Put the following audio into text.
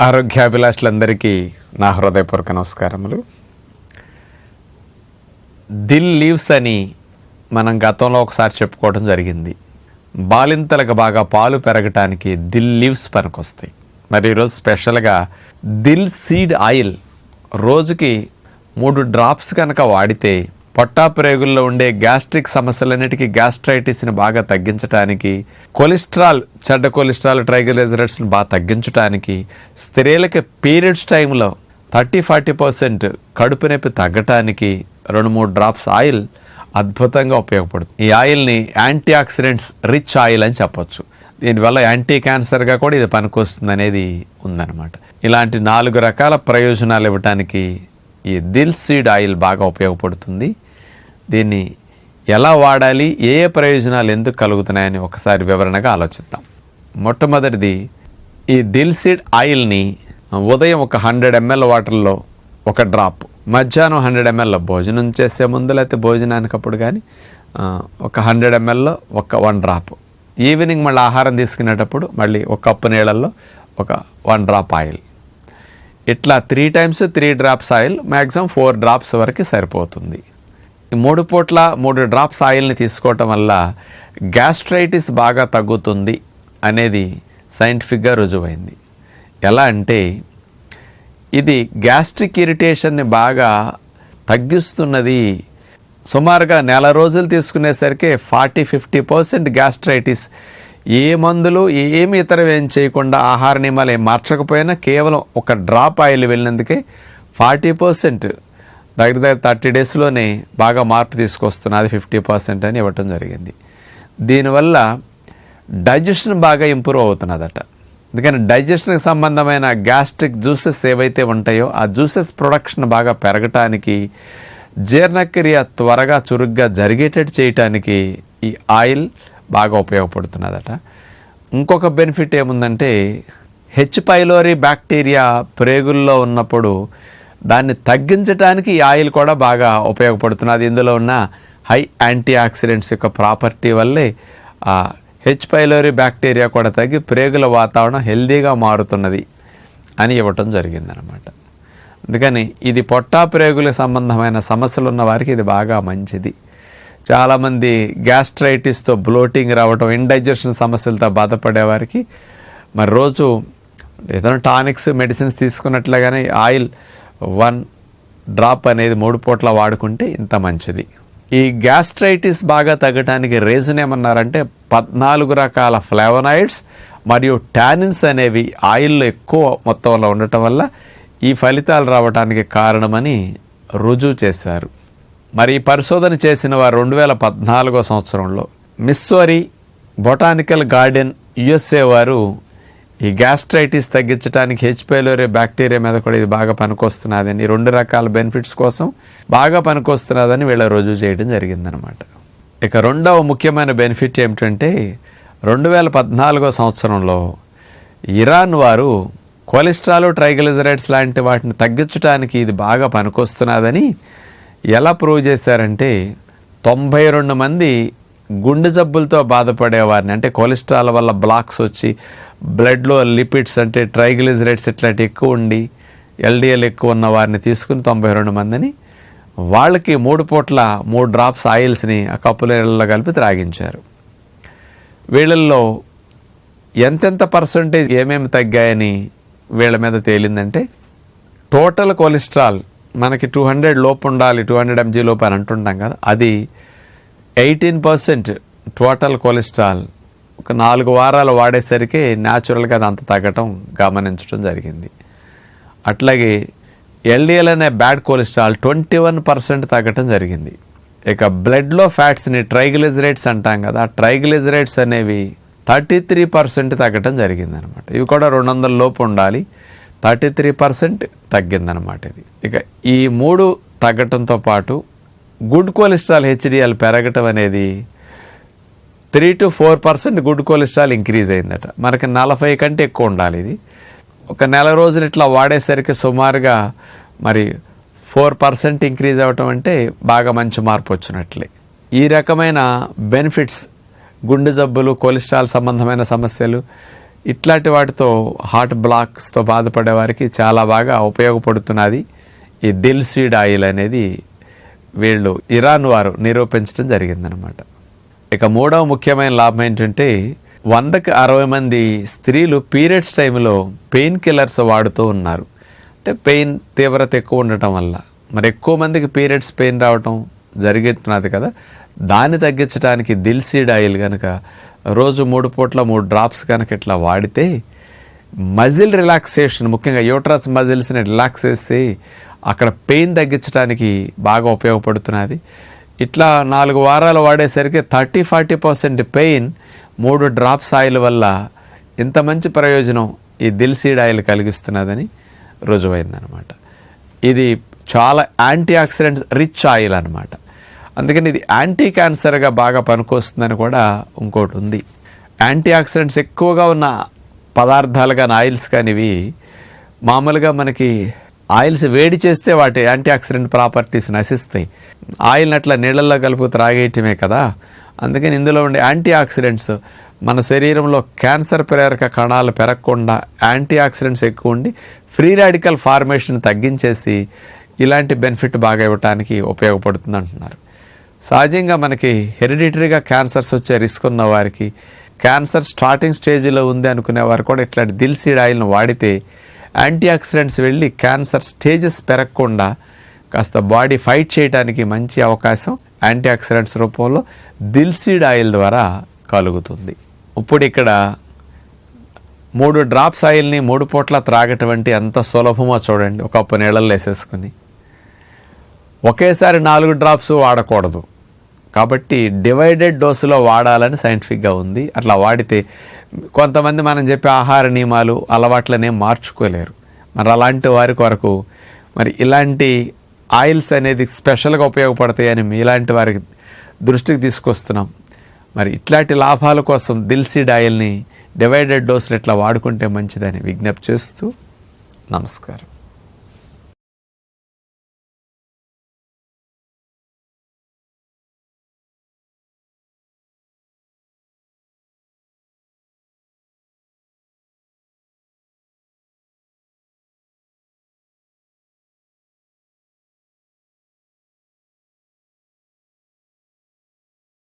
ఆరోగ్యాభిలాషులందరికీ నా హృదయపూర్వక నమస్కారములు. దిల్ లీవ్స్ అని మనం గతంలో ఒకసారి చెప్పుకోవడం జరిగింది. బాలింతలకు బాగా పాలు పెరగటానికి దిల్ లీవ్స్ పనికొస్తాయి. మరి ఈరోజు స్పెషల్గా దిల్ సీడ్ ఆయిల్ రోజుకి మూడు డ్రాప్స్ కనుక వాడితే పొట్టాప్రేగుల్లో ఉండే గ్యాస్ట్రిక్ సమస్యలన్నిటికీ గ్యాస్ట్రైటిస్ని బాగా తగ్గించడానికి కొలెస్ట్రాల్ చెడ్డ కొలెస్ట్రాల్ ట్రైగ్లిజరైడ్స్ని బాగా తగ్గించడానికి స్త్రీలకి పీరియడ్స్ టైంలో థర్టీ ఫార్టీ పర్సెంట్ కడుపు నొప్పి తగ్గటానికి రెండు మూడు డ్రాప్స్ ఆయిల్ అద్భుతంగా ఉపయోగపడుతుంది. ఈ ఆయిల్ని యాంటీ ఆక్సిడెంట్స్ రిచ్ ఆయిల్ అని చెప్పొచ్చు. దీనివల్ల యాంటీ క్యాన్సర్గా కూడా ఇది పనికొస్తుంది అనేది ఉందన్నమాట. ఇలాంటి నాలుగు రకాల ప్రయోజనాలు ఇవ్వటానికి ఈ దిల్ సీడ్ ఆయిల్ బాగా ఉపయోగపడుతుంది. దీన్ని ఎలా వాడాలి ఏ ఏ ప్రయోజనాలు ఎందుకు కలుగుతున్నాయని ఒకసారి వివరణగా ఆలోచిద్దాం. మొట్టమొదటిది ఈ దిల్సిడ్ ఆయిల్ని ఉదయం ఒక హండ్రెడ్ ఎంఎల్ వాటర్లో ఒక డ్రాప్ మధ్యాహ్నం హండ్రెడ్ ఎంఎల్ భోజనం చేసే ముందు లేకపోతే భోజనానికి అప్పుడు కానీ ఒక హండ్రెడ్ ఎంఎల్లో ఒక వన్ డ్రాప్. ఈవినింగ్ మళ్ళీ ఆహారం తీసుకునేటప్పుడు మళ్ళీ ఒక కప్పు నీళ్ళల్లో ఒక వన్ డ్రాప్ ఆయిల్. ఇట్లా three times three drops oil maximum four drops వరకు సరిపోతుంది. మూడు పూట్ల మూడు డ్రాప్స్ ఆయిల్ని తీసుకోవటం వల్ల గ్యాస్ట్రైటిస్ బాగా తగ్గుతుంది అనేది సైంటిఫిక్గా రుజువైంది. ఎలా అంటే ఇది గ్యాస్ట్రిక్ ఇరిటేషన్ని బాగా తగ్గిస్తున్నది సుమారుగా నెల రోజులు తీసుకునేసరికి ఫార్టీ ఫిఫ్టీ పర్సెంట్ గ్యాస్ట్రైటిస్ ఏ మందులు ఏమి ఇతరం ఏం చేయకుండా ఆహార నియమాలు ఏం మార్చకపోయినా కేవలం ఒక డ్రాప్ ఆయిల్ వెళ్ళినందుకే ఫార్టీ పర్సెంట్ దగ్గర దగ్గర థర్టీ డేస్లోనే బాగా మార్పు తీసుకొస్తున్నది ఫిఫ్టీ పర్సెంట్ అని ఇవ్వటం జరిగింది. దీనివల్ల డైజెషన్ బాగా ఇంప్రూవ్ అవుతున్నదట. ఎందుకని డైజెషన్కి సంబంధమైన గ్యాస్ట్రిక్ జ్యూసెస్ ఏవైతే ఉంటాయో ఆ జ్యూసెస్ ప్రొడక్షన్ బాగా పెరగటానికి జీర్ణక్రియ త్వరగా చురుగ్గా జరిగేటట్టు చేయటానికి ఈ ఆయిల్ బాగా ఉపయోగపడుతున్నదట. ఇంకొక బెనిఫిట్ ఏముందంటే హెచ్ పైలోరీ బ్యాక్టీరియా ప్రేగుల్లో ఉన్నప్పుడు దాన్ని తగ్గించడానికి ఈ ఆయిల్ కూడా బాగా ఉపయోగపడుతున్నది. ఇందులో ఉన్న హై యాంటీ ఆక్సిడెంట్స్ యొక్క ప్రాపర్టీ వల్లే ఆ హెచ్ పైలోరీ బ్యాక్టీరియా కూడా తగ్గి ప్రేగుల వాతావరణం హెల్దీగా మారుతున్నది అని ఇవ్వటం జరిగిందనమాట అందుకని ఇది పొట్టా ప్రేగులకు సంబంధమైన సమస్యలు ఉన్న వారికి ఇది బాగా మంచిది. చాలామంది గ్యాస్ట్రైటిస్తో బ్లోటింగ్ రావటం ఇండైజెషన్ సమస్యలతో బాధపడే వారికి మరి రోజు ఏదైనా టానిక్స్ మెడిసిన్స్ తీసుకున్నట్లుగానే ఆయిల్ వన్ డ్రాప్ అనేది మూడు పూట్ల వాడుకుంటే ఇంత మంచిది. ఈ గ్యాస్ట్రైటిస్ బాగా తగ్గటానికి రీజన్ ఏమన్నారంటే పద్నాలుగు రకాల ఫ్లేవనాయిడ్స్ మరియు టానిన్స్ అనేవి ఆయిల్లో ఎక్కువ మొత్తంలో ఉండటం వల్ల ఈ ఫలితాలు రావడానికి కారణమని రుజువు చేశారు. మరి ఈ పరిశోధన చేసిన వారు రెండు వేల పద్నాలుగో సంవత్సరంలో మిస్సోరీ బొటానికల్ గార్డెన్ యుఎస్ఏ వారు ఈ గ్యాస్ట్రైటిస్ తగ్గించడానికి హెచ్పైలోరే బ్యాక్టీరియా మీద కూడా ఇది బాగా పనికొస్తున్నదని రెండు రకాల బెనిఫిట్స్ కోసం బాగా పనికొస్తున్నదని వీళ్ళ రుజువు చేయడం జరిగిందనమాట. ఇక రెండవ ముఖ్యమైన బెనిఫిట్ ఏమిటంటే రెండు వేల పద్నాలుగో సంవత్సరంలో ఇరాన్ వారు కొలెస్ట్రాల్ ట్రైగ్లిజరైడ్స్ లాంటి వాటిని తగ్గించడానికి ఇది బాగా పనికొస్తున్నదని ఎలా ప్రూవ్ చేశారంటే తొంభై రెండు మంది గుండె జబ్బులతో బాధపడేవారిని. అంటే కొలెస్ట్రాల్ వల్ల బ్లాక్స్ వచ్చి బ్లడ్లో లిపిడ్స్ అంటే ట్రైగ్లిజరైడ్స్ ఇట్లాంటి ఎక్కువ ఉండి ఎల్డిఎల్ ఎక్కువ ఉన్న వారిని తీసుకుని తొంభై రెండు మందిని వాళ్ళకి మూడు పూట్ల మూడు డ్రాప్స్ ఆయిల్స్ని ఆ కప్పు నీళ్ళలో కలిపి త్రాగించారు. వీళ్ళల్లో ఎంతెంత పర్సంటేజ్ ఏమేమి తగ్గాయని వీళ్ళ మీద తేలిందంటే టోటల్ కొలెస్ట్రాల్ మనకి టూ హండ్రెడ్ లోపు ఉండాలి టూ హండ్రెడ్ ఎంజీ లోపు అని అంటుంటాం కదా అది ఎయిటీన్ పర్సెంట్ టోటల్ కొలెస్ట్రాల్ ఒక నాలుగు వారాలు వాడేసరికి న్యాచురల్గా అది అంత తగ్గటం గమనించడం జరిగింది. అట్లాగే ఎల్డిఎల్ అనే bad cholesterol twenty one percent తగ్గటం జరిగింది. ఇక బ్లడ్లో ఫ్యాట్స్ని ట్రైగ్లిజరేట్స్ అంటాం కదా ట్రైగ్లిజరేట్స్ అనేవి థర్టీ త్రీ పర్సెంట్ తగ్గటం జరిగిందనమాట. ఇవి కూడా రెండు వందల లోపు ఉండాలి. థర్టీ త్రీ పర్సెంట్ తగ్గిందనమాట ఇది. ఇక ఈ మూడు తగ్గటంతో పాటు గుడ్ కొలెస్ట్రాల్ హెచ్డిఎల్ పెరగటం అనేది three to four percent good cholesterol increase అయిందట. మనకి నలభై కంటే ఎక్కువ ఉండాలి ఇది. ఒక నెల రోజులు ఇట్లా వాడేసరికి సుమారుగా మరి ఫోర్ పర్సెంట్ ఇంక్రీజ్ అవ్వటం అంటే బాగా మంచి మార్పు వచ్చినట్లే. ఈ రకమైన బెనిఫిట్స్ గుండె జబ్బులు కొలెస్ట్రాల్ సంబంధమైన సమస్యలు ఇట్లాంటి వాటితో హార్ట్ బ్లాక్స్తో బాధపడే వారికి చాలా బాగా ఉపయోగపడుతున్నది ఈ దిల్ సీడ్ ఆయిల్ అనేది వీళ్ళు ఇరాన్ వారు నిరూపించడం జరిగిందనమాట ఇక మూడవ ముఖ్యమైన లాభం ఏంటంటే వందకి అరవై మంది స్త్రీలు పీరియడ్స్ టైంలో పెయిన్ కిల్లర్స్ వాడుతూ ఉన్నారు. అంటే పెయిన్ తీవ్రత ఎక్కువ ఉండటం వల్ల. మరి ఎక్కువ మందికి పీరియడ్స్ పెయిన్ రావటం జరుగుతున్నది కదా. దాన్ని తగ్గించడానికి దిల్సీడ్ ఆయిల్ కనుక రోజు మూడు పూట్ల మూడు డ్రాప్స్ కనుక ఇట్లా వాడితే మజిల్ రిలాక్సేషన్ ముఖ్యంగా యూట్రస్ మజిల్స్ని రిలాక్స్ చేసి అక్కడ పెయిన్ తగ్గించడానికి బాగా ఉపయోగపడుతున్నది. ఇట్లా నాలుగు వారాలు వాడేసరికి థర్టీ ఫార్టీ పర్సెంట్ పెయిన్ మూడు డ్రాప్స్ ఆయిల్ వల్ల ఇంత మంచి ప్రయోజనం ఈ దిల్సీడ్ ఆయిల్ కలిగిస్తున్నదని రుజువైందనమాట ఇది చాలా యాంటీ ఆక్సిడెంట్స్ రిచ్ ఆయిల్ అనమాట అందుకని ఇది యాంటీ క్యాన్సర్గా బాగా పనికొస్తుందని కూడా ఇంకోటి ఉంది. యాంటీ ఆక్సిడెంట్స్ ఎక్కువగా ఉన్న పదార్థాలు కానీ ఆయిల్స్ కానీ ఇవి మామూలుగా మనకి ఆయిల్స్ వేడి చేస్తే వాటి యాంటీ ఆక్సిడెంట్ ప్రాపర్టీస్ నశిస్తాయి. ఆయిల్ని అట్లా నీళ్ళల్లో కలుపు త్రాగేయటమే కదా. అందుకని ఇందులో ఉండే యాంటీ ఆక్సిడెంట్స్ మన శరీరంలో క్యాన్సర్ ప్రేరక కణాలు పెరగకుండా యాంటీ ఆక్సిడెంట్స్ ఎక్కువ ఉండి ఫ్రీ రాడికల్ ఫార్మేషన్ తగ్గించేసి ఇలాంటి బెనిఫిట్ బాగా ఇవ్వడానికి ఉపయోగపడుతుంది అంటున్నారు సహజంగా మనకి హెరిడిటరీగా క్యాన్సర్స్ వచ్చే రిస్క్ ఉన్న వారికి క్యాన్సర్ స్టార్టింగ్ స్టేజ్లో ఉంది అనుకునే వారు కూడా ఇట్లాంటి దిల్సీడ్ ఆయిల్ను వాడితే యాంటీ ఆక్సిడెంట్స్ వెళ్ళి క్యాన్సర్ స్టేజెస్ పెరగకుండా కాస్త బాడీ ఫైట్ చేయడానికి మంచి అవకాశం యాంటీ ఆక్సిడెంట్స్ రూపంలో దిల్సీడ్ ఆయిల్ ద్వారా కలుగుతుంది. ఇప్పుడు ఇక్కడ మూడు డ్రాప్స్ ఆయిల్ని మూడు పూట్ల త్రాగటం అంటే ఎంత సులభమో చూడండి. ఒక కప్పు నీళ్ళల్లో వేసేసుకుని. ఒకేసారి నాలుగు డ్రాప్స్ వాడకూడదు. కాబట్టి డివైడెడ్ డోసులో వాడాలని సైంటిఫిక్గా ఉంది. అట్లా వాడితే కొంతమంది మనం చెప్పే ఆహార నియమాలు అలవాట్లనే మార్చుకోలేరు. మరి అలాంటి వారి కొరకు మరి ఇలాంటి ఆయిల్స్ అనేది స్పెషల్గా ఉపయోగపడతాయని మీలాంటి వారికి దృష్టికి తీసుకొస్తున్నాం. మరి ఇట్లాంటి లాభాల కోసం దిల్సీడ్ ఆయిల్ని డివైడెడ్ డోసులు ఇట్లా వాడుకుంటే మంచిదని విజ్ఞప్తి చేస్తూ నమస్కారం.